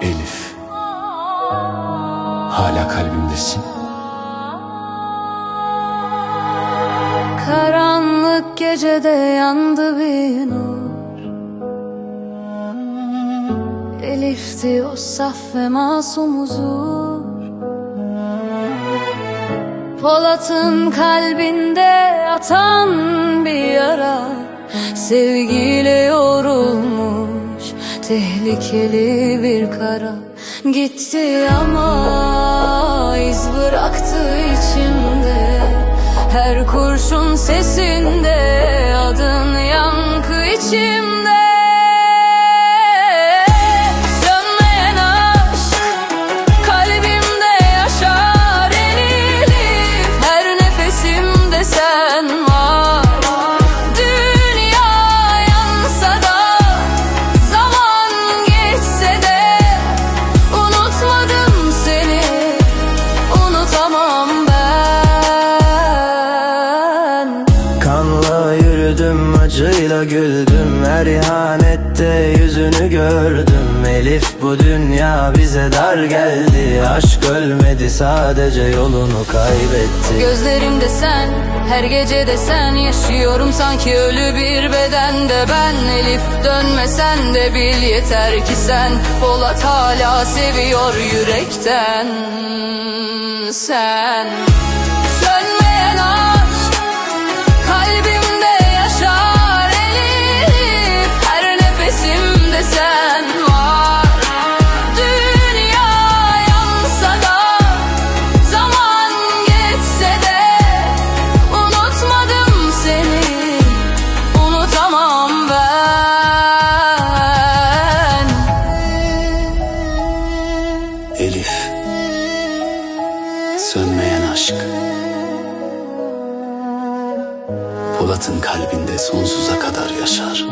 Elif. Hala kalbimdesin. Karanlık gecede yandı bir nur Elif'ti o saf ve masum huzur Polat'ın kalbinde atan bir yara Sevgiyle yorulmuş tehlikeli bir kara. Gitti ama iz bıraktı içimde. Her kurşun sesinde Yürüdüm acıyla güldüm. Her ihanette yüzünü gördüm. Elif bu dünya bize dar geldi. Aşk ölmedi sadece yolunu kaybetti. Gözlerimde sen, her gece de sen. Yaşıyorum sanki ölü bir bedende. Ben Elif dönmesen de bil yeter ki sen. Polat hala seviyor yürekten Sen Elif. Sönmeyen aşk. Polat'ın kalbinde sonsuza kadar yaşar.